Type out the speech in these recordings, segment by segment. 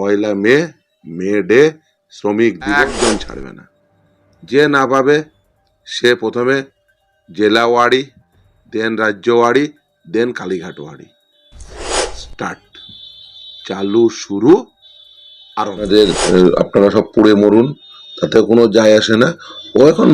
পয়লা মে May Day শ্রমিক একজন ছাড়বে না। যে না পাবে সে প্রথমে জেলা ওয়ারি দেন রাজ্য ওয়ারি দেন কালীঘাট ওয়ারি স্টার্ট। চালু শুরু আর আমাদের আপনারা সব পুড়ে মরুন তাতে কোনো যায় আসে না। ও এখন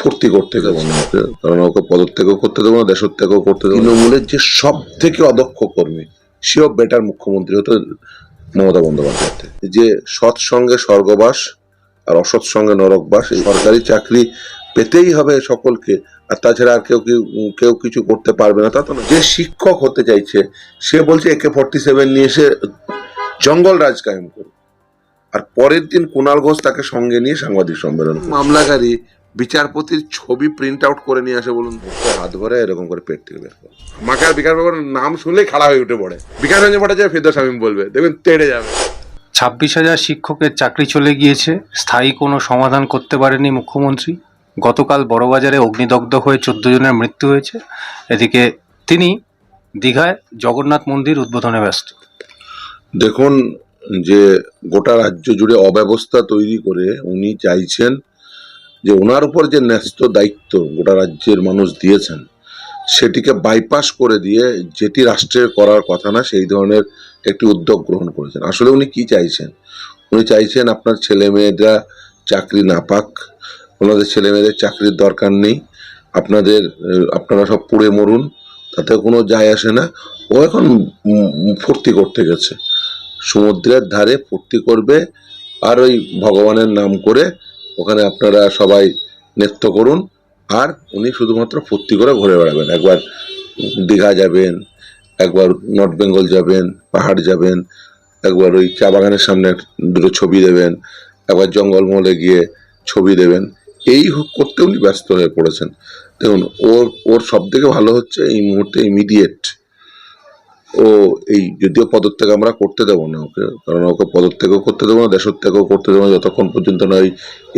ফুর্তি করতে দেবো না। কারণ ওকে পদত্যাগও করতে দেবো না দেশত্যাগও করতে দেবো না। তৃণমূলের যে সব থেকে অদক্ষ কর্মী সেও বেটার মুখ্যমন্ত্রী হতো মমতা বন্দ্যোপাধ্যায় যে সৎ সঙ্গে স্বর্গবাস আর অসৎ সঙ্গে নরকবাস সরকারি চাকরি পেতেই হবে সকলকে। আর তাছাড়া আর কেউ কেউ কেউ কিছু করতে পারবে না। তা তো যে শিক্ষক হতে চাইছে, সে বলছে একে ফর্টি সেভেন নিয়ে এসে জঙ্গল রাজ কায়েম করবে আর পরের দিন কুণাল ঘোষ তাকে সঙ্গে নিয়ে সাংবাদিক সম্মেলন মামলাকারী বিচারপতির ছবি প্রিন্ট আউট করে নিয়ে আসে বলুন। হাত ভরে এরকম করে পেট থেকে বের করে। আমাকে আর বিকাশ বাবুর নাম শুনলেই খাড়া হয়ে উঠে পড়ে। বিকাশ রঞ্জন ভট্টাচার্য ফেরদৌস শামীম বলবে দেখবেন তেড়ে যাবে। ছাব্বিশ হাজার শিক্ষকের চাকরি চলে গিয়েছে স্থায়ী কোনো সমাধান করতে পারেনি মুখ্যমন্ত্রী। গতকাল বড়বাজারে অগ্নিদগ্ধ হয়ে চোদ্দ জনের মৃত্যু হয়েছে। এদিকে তিনি দীঘায় জগন্নাথ মন্দির উদ্বোধনে ব্যস্ত। দেখুন যে গোটা রাজ্য জুড়ে অব্যবস্থা তৈরি করে উনি চাইছেন যে ওনার উপর যে ন্যস্ত দায়িত্ব গোটা রাজ্যের মানুষ দিয়েছেন, সেটিকে বাইপাস করে দিয়ে যেটি রাষ্ট্রের করার কথা না, সেই ধরনের একটি উদ্যোগ গ্রহণ করেছেন। আসলে উনি কি চাইছেন? উনি চাইছেন আপনার ছেলে মেয়েরা চাকরি না পাক, ওনাদের ছেলে মেয়েদের চাকরির দরকার নেই, আপনাদের, আপনারা সব পুড়ে মরুন, তাতে কোনো যায় আসে না। ও এখন ফুর্তি করতে গেছে। সমুদ্রের ধারে ফুর্তি করবে আর ওই ভগবানের নাম করে ওখানে আপনারা সবাই নৃত্য করুন। আর উনি শুধুমাত্র ফুর্তি করে ঘুরে বেড়াবেন। একবার দীঘা যাবেন, একবার নর্থ বেঙ্গল যাবেন, পাহাড় যাবেন, একবার ওই চা বাগানের সামনে দুটো ছবি দেবেন, একবার জঙ্গলমহলে গিয়ে ছবি দেবেন। এই করতে উনি ব্যস্ত হয়ে পড়েছেন। দেখুন, ওর ওর সব থেকে ভালো হচ্ছে এই মুহূর্তে ইমিডিয়েট ও এই যদিও পদত্যাগ আমরা করতে দেবো না ওকে, কারণ ওকে পদত্যাগও করতে দেবো না, দেশত্যাগও করতে দেবো না, যতক্ষণ পর্যন্ত না ওই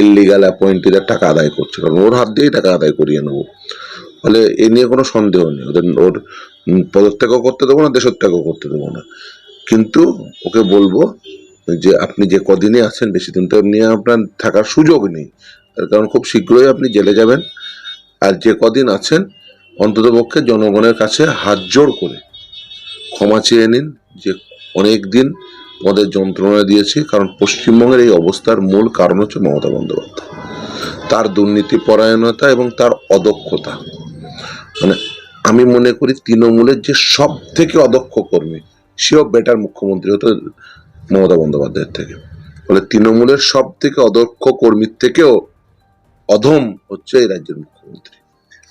ইলিগাল অ্যাপয়েন্টিদের টাকা আদায় করছে, কারণ ওর হাত দিয়েই টাকা আদায় করিয়ে নেব। ফলে এ নিয়ে কোনো সন্দেহ নেই, ওদের ওর পদত্যাগও করতে দেবো না, দেশত্যাগও করতে দেবো না। কিন্তু ওকে বলব যে আপনি যে কদিনে আছেন, বেশি দিন তো নিয়ে আপনার থাকার সুযোগ নেই। তার কারণ খুব শীঘ্রই আপনি জেলে যাবেন। আর যে কদিন আছেন, অন্ততপক্ষে জনগণের কাছে হাত জোড় করে ক্ষমা চেয়ে নিন যে অনেক দিন আমাদের যন্ত্রণা দিয়েছি, কারণ পশ্চিমবঙ্গের এই অবস্থার মূল কারণ হচ্ছে মমতা বন্দ্যোপাধ্যায়। তার দুর্নীতি পরায়ণতা এবং তার অদক্ষতা। মানে আমি মনে করি তৃণমূলের যে সব থেকে অদক্ষ কর্মী, সেও বেটার মুখ্যমন্ত্রী হতো মমতা বন্দ্যোপাধ্যায়ের থেকে। ফলে তৃণমূলের সব থেকে অদক্ষ কর্মীর থেকেও অধম হচ্ছে এই রাজ্যের মুখ্যমন্ত্রী।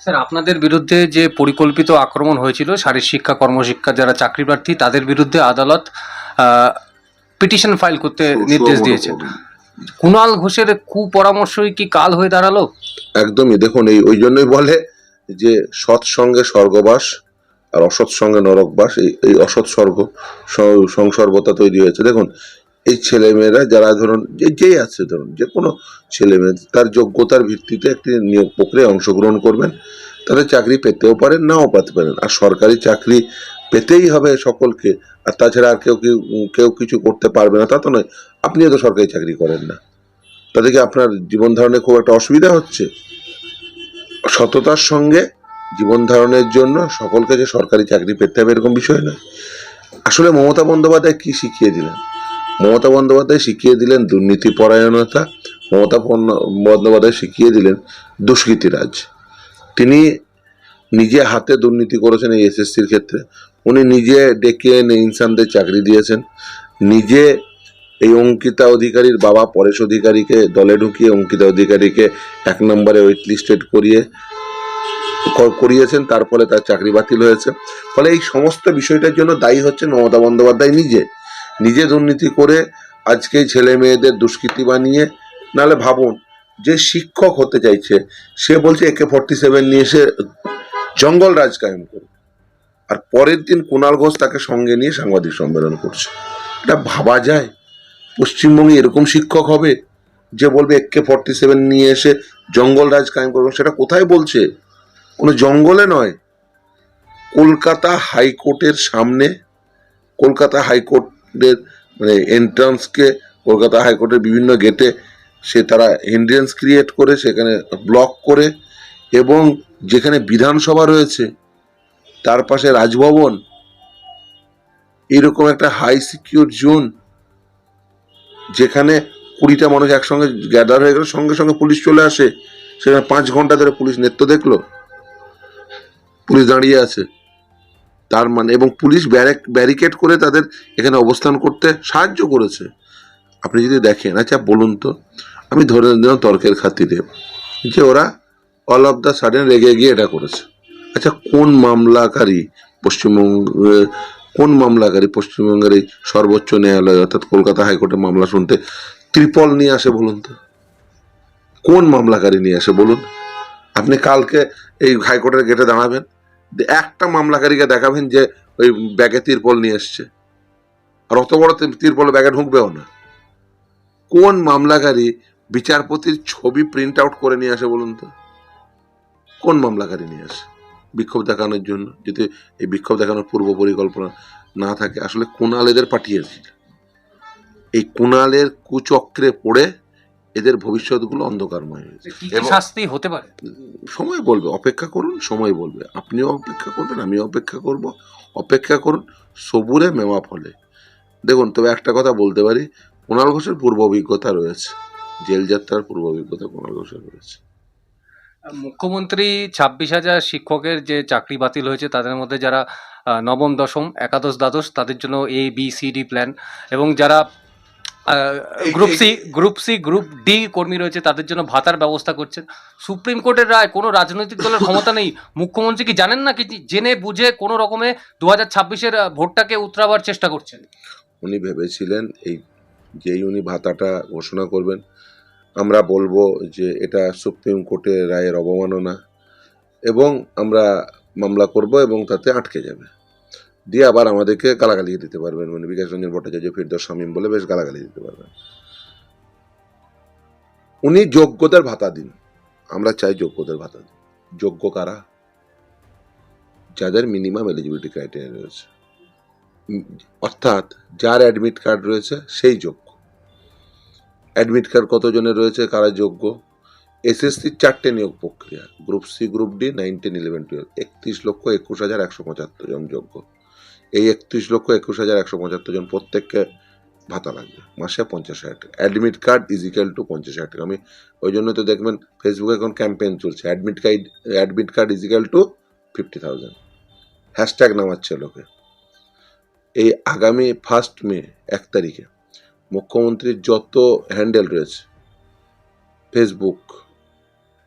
স্যার আপনাদের বিরুদ্ধে যে পরিকল্পিত আক্রমণ হয়েছিল শারীর শিক্ষা কর্মশিক্ষা যারা চাকরি প্রার্থী তাদের বিরুদ্ধে আদালত পিটিশন ফাইল করতে নির্দেশ দিয়েছে কুণাল ঘোষের কুপরামর্শই কি কাল হয়ে দাঁড়াল? একদমই। দেখুন এই ওই জন্যই বলে যে সৎ সঙ্গে স্বর্গবাস আর অসৎ সঙ্গে নরকবাস এই এই অসৎ স্বর্গ সংসর্গতা তৈরি হয়েছে। দেখুন এই ছেলেমেয়েরা যারা ধরুন, যে যেই আছে ধরুন, যে কোনো ছেলে মেয়ে তার যোগ্যতার ভিত্তিতে একটি নিয়োগ প্রক্রিয়ায় অংশগ্রহণ করবেন, তাদের চাকরি পেতেও পারেন, নাও পেতে পারেন। আর সরকারি চাকরি পেতেই হবে সকলকে। আর তাছাড়া আর কেউ কেউ কিছু করতে পারবে না, তা তো নয়। আপনিও তো সরকারি চাকরি করেন না। তাতে কি আপনার জীবন ধারণে খুব একটা অসুবিধা হচ্ছে? সততার সঙ্গে জীবন ধারণের জন্য সকলকে যে সরকারি চাকরি পেতে হবে, এরকম বিষয় নয়। আসলে মমতা বন্দ্যোপাধ্যায় কি শিখিয়ে দিলেন? মমতা বন্দ্যোপাধ্যায় শিখিয়ে দিলেন দুর্নীতি পরায়ণতা, মমতা বন্দ্যোপাধ্যায় শিখিয়ে দিলেন দুষ্কৃতিরাজ। তিনি নিজে হাতে দুর্নীতি করেছেন এই এসএসসির ক্ষেত্রে। উনি নিজে ডেকে এনে ইনসানদের চাকরি দিয়েছেন। নিজে এই অঙ্কিতা অধিকারীর বাবা পরেশ অধিকারীকে দলে ঢুকিয়ে অঙ্কিতা অধিকারীকে এক নম্বরে ওয়েট লিস্টেড করিয়ে করিয়েছেন। তার ফলে তার চাকরি বাতিল হয়েছে। ফলে এই সমস্ত বিষয়টার জন্য দায়ী হচ্ছেন মমতা বন্দ্যোপাধ্যায় নিজে। নিজে দুর্নীতি করে আজকে ছেলে মেয়েদের দুষ্কৃতি বানিয়ে নালে ভাবুন, যে শিক্ষক হতে চাইছে, সে বলছে একে ফর্টি সেভেন নিয়ে এসে জঙ্গল রাজ কায়েম করবে আর পরের দিন কুণাল ঘোষ তাকে সঙ্গে নিয়ে সাংবাদিক সম্মেলন করছে। এটা ভাবা যায়? পশ্চিমবঙ্গে এরকম শিক্ষক হবে যে বলবে একে ফর্টি সেভেন নিয়ে এসে জঙ্গল রাজ কায়েম করবে? সেটা কোথায় বলছে? কোনো জঙ্গলে নয়। কলকাতা হাইকোর্টের সামনে, কলকাতা হাইকোর্টের মানে এন্ট্রান্সকে কলকাতা হাইকোর্টের বিভিন্ন গেটে সে তারা হিন্ড্রেন্স ক্রিয়েট করে, সেখানে ব্লক করে এবং যেখানে বিধানসভা রয়েছে, তার পাশে রাজভবন, এরকম একটা হাই সিকিউর জোন যেখানে কুড়িটা মানুষ একসঙ্গে গ্যাদার হয়ে গেল, সঙ্গে সঙ্গে পুলিশ চলে আসে। সেখানে পাঁচ ঘণ্টা ধরে পুলিশ নেত্য দেখল। পুলিশ দাঁড়িয়ে আছে। তার মানে এবং পুলিশ ব্যারেক ব্যারিকেড করে তাদের এখানে অবস্থান করতে সাহায্য করেছে। আপনি যদি দেখেন আচ্ছা বলুন তো, আমি ধরে নিলাম তর্কের খাতিরে যে ওরা অল অফ দ্য সাডেন রেগে গিয়ে এটা করেছে। আচ্ছা কোন মামলাকারী পশ্চিমবঙ্গ, কোন মামলাকারী পশ্চিমবঙ্গের এই সর্বোচ্চ ন্যায়ালয়, অর্থাৎ কলকাতা হাইকোর্টে মামলা শুনতে ত্রিপল নিয়ে আসে বলুন তো? কোন মামলাকারী নিয়ে আসে বলুন? আপনি কালকে এই হাইকোর্টের গেটে দাঁড়াবেন একটা মামলাকারীকে দেখাবেন যে ওই ব্যাগে তিরপল নিয়ে এসছে। আর অত বড় তিরপল ব্যাগে ঢুকবেও না। কোন মামলাকারী বিচারপতির ছবি প্রিন্ট আউট করে নিয়ে আসে বলুন তো? কোন মামলাকারী নিয়ে আসে? বিক্ষোভ দেখানোর জন্য। যদি এই বিক্ষোভ দেখানোর পূর্ব পরিকল্পনা না থাকে, আসলে কুণাল এদের পাঠিয়েছিল। এই কুণালের কুচক্রে পড়ে এদের ভবিষ্যৎগুলো অন্ধকারময় হয়েছে শাস্তি হতে পারে? সময় বলবে অপেক্ষা করুন সময় বলবে। আপনিও অপেক্ষা করবেন আমিও অপেক্ষা করব। অপেক্ষা করুন সবুরে মেওয়া ফলে। দেখুন তবে একটা কথা বলতে পারি কুণাল ঘোষের পূর্ব অভিজ্ঞতা রয়েছে। জেল যাত্রার পূর্ব অভিজ্ঞতা কুণাল ঘোষের রয়েছে। মুখ্যমন্ত্রী ছাব্বিশ হাজার শিক্ষকের যে চাকরি বাতিল হয়েছে তাদের মধ্যে যারা নবম দশম একাদশ দ্বাদশ তাদের জন্য A B C D plan এবং যারা group C group C group D কর্মী রয়েছে তাদের জন্য ভাতার ব্যবস্থা করছেন। সুপ্রিম কোর্টের রায় কোনো রাজনৈতিক দলের ক্ষমতা নেই। মুখ্যমন্ত্রী কি জানেন না কি জেনে বুঝে কোনো রকমে দু হাজার ছাব্বিশের ভোটটাকে উতরাবার চেষ্টা করছেন? উনি ভেবেছিলেন এই যেই উনি ভাতাটা ঘোষণা করবেন আমরা বলব যে এটা সুপ্রিম কোর্টের রায়ের অবমাননা এবং আমরা মামলা করব এবং তাতে আটকে যাবে। দিয়ে আবার আমাদেরকে গালাগালি দিতে পারবেন। মানে বিকাশ রঞ্জন ভট্টাচার্য, ফিরদৌস শামীম বলে বেশ গালাগালি দিতে পারবেন। উনি যোগ্যদের ভাতা দিন। আমরা চাই যোগ্যদের ভাতা দিন। যোগ্য কারা? যাদের মিনিমাম এলিজিবিলিটি ক্রাইটেরিয়া রয়েছে। অর্থাৎ যার অ্যাডমিট কার্ড রয়েছে, সেই যোগ্য। অ্যাডমিট কার্ড কতজনের রয়েছে? কারা যোগ্য? এসএসসির চারটে নিয়োগ প্রক্রিয়া। Group C group D nineteen eleven twelve একত্রিশ লক্ষ একুশ হাজার একশো পঁচাত্তর জন যোগ্য। এই একত্রিশ লক্ষ একুশ হাজার একশো পঁচাত্তর জন প্রত্যেককে ভাতা লাগবে, মাসে পঞ্চাশ হাজার টাকা। অ্যাডমিট কার্ড ইজিক্যাল টু পঞ্চাশ হাজার টাকা। আমি ওই জন্য তো দেখবেন ফেসবুকে এখন ক্যাম্পেইন চলছে। Admit card admit card is equal to fifty thousand hashtag নামাচ্ছে লোকে। এই আগামী ফার্স্ট মে এক তারিখে মুখ্যমন্ত্রীর যত হ্যান্ডেল রয়েছে ফেসবুক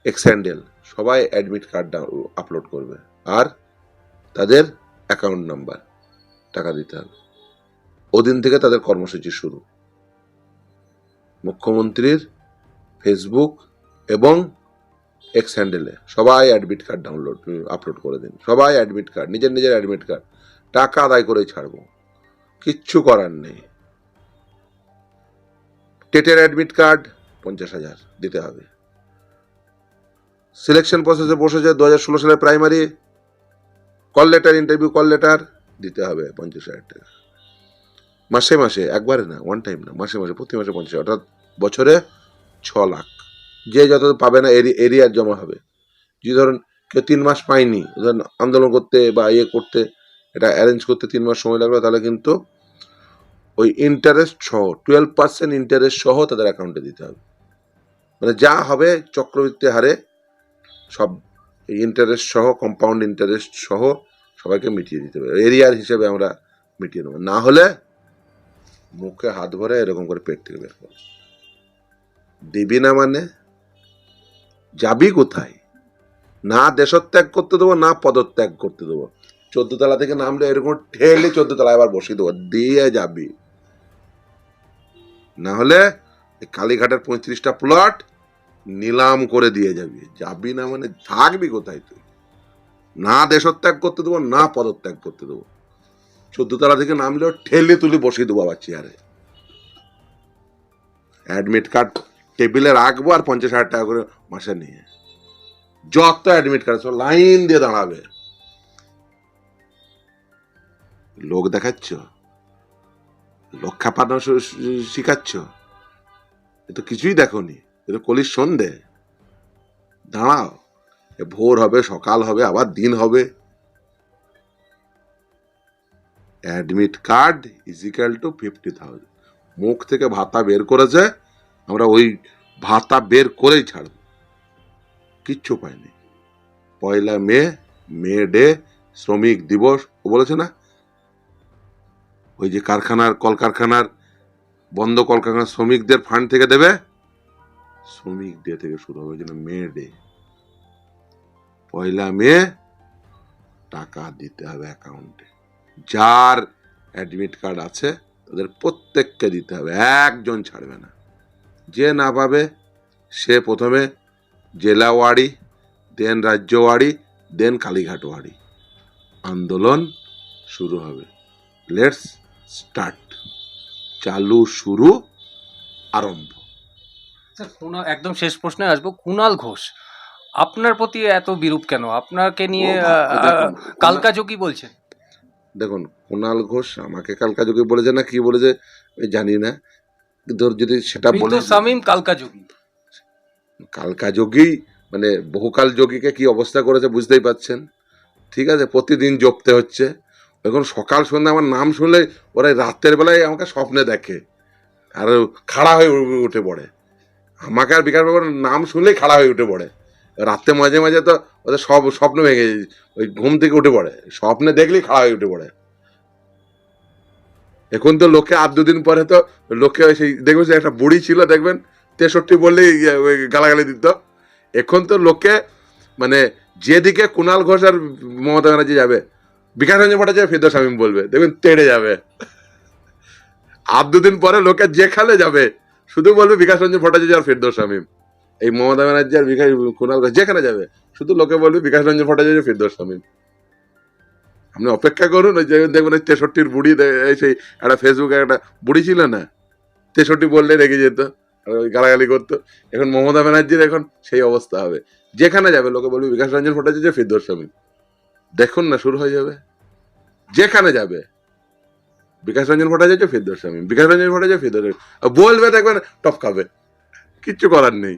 এক্স হ্যান্ডেল সবাই অ্যাডমিট কার্ড আপলোড করবে। আর তাদের অ্যাকাউন্ট নাম্বার টাকা দিতে হবে। ওদিন থেকে তাদের কর্মসূচি শুরু। মুখ্যমন্ত্রীর ফেসবুক এবং এক্স হ্যান্ডেলে সবাই অ্যাডমিট কার্ড ডাউনলোড, আপলোড করে দিন। সবাই অ্যাডমিট কার্ড, নিজের নিজের অ্যাডমিট কার্ড। টাকা আদায় করেই ছাড়বো। কিচ্ছু করার নেই। টেটের অ্যাডমিট কার্ড পঞ্চাশ হাজার দিতে হবে। সিলেকশন প্রসেসে বসেছে দু হাজার ষোলো সালে primary. Call letter, interview call letter. দিতে হবে পঞ্চাশ হাজার টাকা। মাসে মাসে, একবারে না ওয়ান টাইম না, মাসে মাসে, প্রতি মাসে পঞ্চাশ অর্থাৎ বছরে ছ লাখ। যে যত পাবে না এরি এরিয়ার জমা হবে। যদি ধরুন কেউ তিন মাস পায়নি, ধরুন আন্দোলন করতে বা ইয়ে করতে, এটা অ্যারেঞ্জ করতে তিন মাস সময় লাগল, তাহলে কিন্তু ওই ইন্টারেস্ট সহ টুয়েলভ পার্সেন্ট ইন্টারেস্ট সহ তাদের অ্যাকাউন্টে দিতে হবে। মানে যা হবে চক্রবৃদ্ধি হারে সব ইন্টারেস্ট সহ কম্পাউন্ড ইন্টারেস্ট সহ সবাইকে মিটিয়ে দিতে হবে এরিয়ার হিসেবে আমরা মিটিয়ে দেবো না হলে মুখে হাত ভরে এরকম করে পেট থেকে বের করো দিবি না মানে? যাবি কোথায়? না দেশত্যাগ করতে দেবো, না পদত্যাগ করতে দেবো। চোদ্দ তলা থেকে নামলে এরকম ঠেলে চোদ্দ তলা এবার বসিয়ে দেবো। দিয়ে যাবি। না হলে কালীঘাটের পঁয়ত্রিশটা প্লট নিলাম করে দিয়ে যাবি। যাবি না মানে থাকবি কোথায় তুই? না দেশত্যাগ করতে দেবো, না পদত্যাগ করতে দেবো। চোদ্দ তলা থেকে নামলেও ঠেলে তুলে বসিয়ে দেবো আবার চেয়ারে অ্যাডমিট কার্ড টেবিলে রাখব আর পঞ্চাশ হাজার টাকা করে মাসে নিয়ে। যত অ্যাডমিট কার্ড সব লাইন দিয়ে দাঁড়াবে। লোক দেখাচ্ছ? লোক খাপানো শিখাচ্ছ? এ তো কিছুই দেখোনি। এ তো কলির সন্ধে। দাঁড়াও। ভোর হবে, সকাল হবে, আবার দিন হবে। Admit card is equal to fifty thousand মুখ থেকে ভাতা বের করেছে, আমরা ওই ভাতা বের করেই ছাড়ব। কিচ্ছু পাইনি পয়লা মে মে ডে, শ্রমিক দিবস, ও বলেছে না? ওই যে কারখানার, কলকারখানার, বন্ধ কলকারখানার শ্রমিকদের ফান্ড থেকে দেবে? শ্রমিক ডে থেকে শুরু হবে জন্য মে ডে। পয়লা মে টাকা দিতে হবে অ্যাকাউন্টে যার অ্যাডমিট কার্ড আছে, তাদের প্রত্যেককে দিতে হবে, একজন ছাড়বে না। যে না পাবে, সে প্রথমে জেলা ওয়ারি দেন রাজ্য ওয়ারি দেন কালীঘাট ওয়ারি আন্দোলন শুরু হবে। লেটস স্টার্ট চালু, শুরু, আরম্ভ। স্যার একদম শেষ প্রশ্নে আসব। কুণাল ঘোষ আপনার প্রতি এত বিরূপ কেন? আপনাকে নিয়ে কালকা যোগী বলছেন? দেখুন কুণাল ঘোষ আমাকে কালকা যোগে বলেছে না কি বলেছে আমি জানি না। ধর যদি সেটা বলে সামিম কালকা যোগী কালকা যোগী মানে বহুকাল যোগীকে কি অবস্থা করেছে বুঝতেই পাচ্ছেন। ঠিক আছে প্রতিদিন জপতে হচ্ছে। এখন সকাল সন্ধ্যা আমার নাম শুনলে ওরা রাতের বেলায় আমাকে স্বপ্নে দেখে। আর খাড়া হয়ে উঠে পড়ে। আমাকে আর বাবুর নাম শুনলেই খাড়া হয়ে উঠে পড়ে। রাতে মাঝে মাঝে তো ওদের সব স্বপ্ন ভেঙে। ওই ঘুম থেকে উঠে পড়ে। স্বপ্নে দেখলেই খাড়া হয়ে উঠে পড়ে। এখন তো লোকে আর দুদিন পরে তো লোকে সেই দেখবেন একটা বুড়ি ছিল দেখবেন? তেষট্টি বললেই ইয়ে, ওই গালাগালি দিত। এখন তো লোকে মানে যেদিকে কুণাল ঘোষ আর মমতা ব্যানার্জি যাবে বিকাশ রঞ্জন ভট্টাচার্য ফেরদৌস শামীম বলবে দেখবেন তেড়ে যাবে। আর দুদিন পরে লোকে যেখানে যাবে শুধু বলবে বিকাশ রঞ্জন ভট্টাচার্য আর ফেরদৌস শামীম এই মমতা ব্যানার্জি আর বিকাশ কুণাল ঘোষ, যেখানে যাবে, শুধু লোকে বলবে বিকাশ রঞ্জন ভট্টাচার্য, ফেরদৌস শামীম। আপনি অপেক্ষা করুন, ওই যে দেখবেন তেষট্টির বুড়ি সেই একটা ফেসবুকে একটা বুড়ি ছিল না, তেষট্টি বললে রেগে যেত গালাগালি করতো। এখন মমতা ব্যানার্জির এখন সেই অবস্থা হবে। যেখানে যাবে, লোকে বলবে বিকাশ রঞ্জন ভট্টাচার্য ফিরদোর স্বামী দেখুন না, শুরু হয়ে যাবে। যেখানে যাবে, বিকাশ রঞ্জন ভট্টাচার্য ফিরদোর স্বামী বিকাশ রঞ্জন ভট্টাচার্য ফিরদোর বলবে দেখবেন, টপকাবে। কিচ্ছু করার নেই।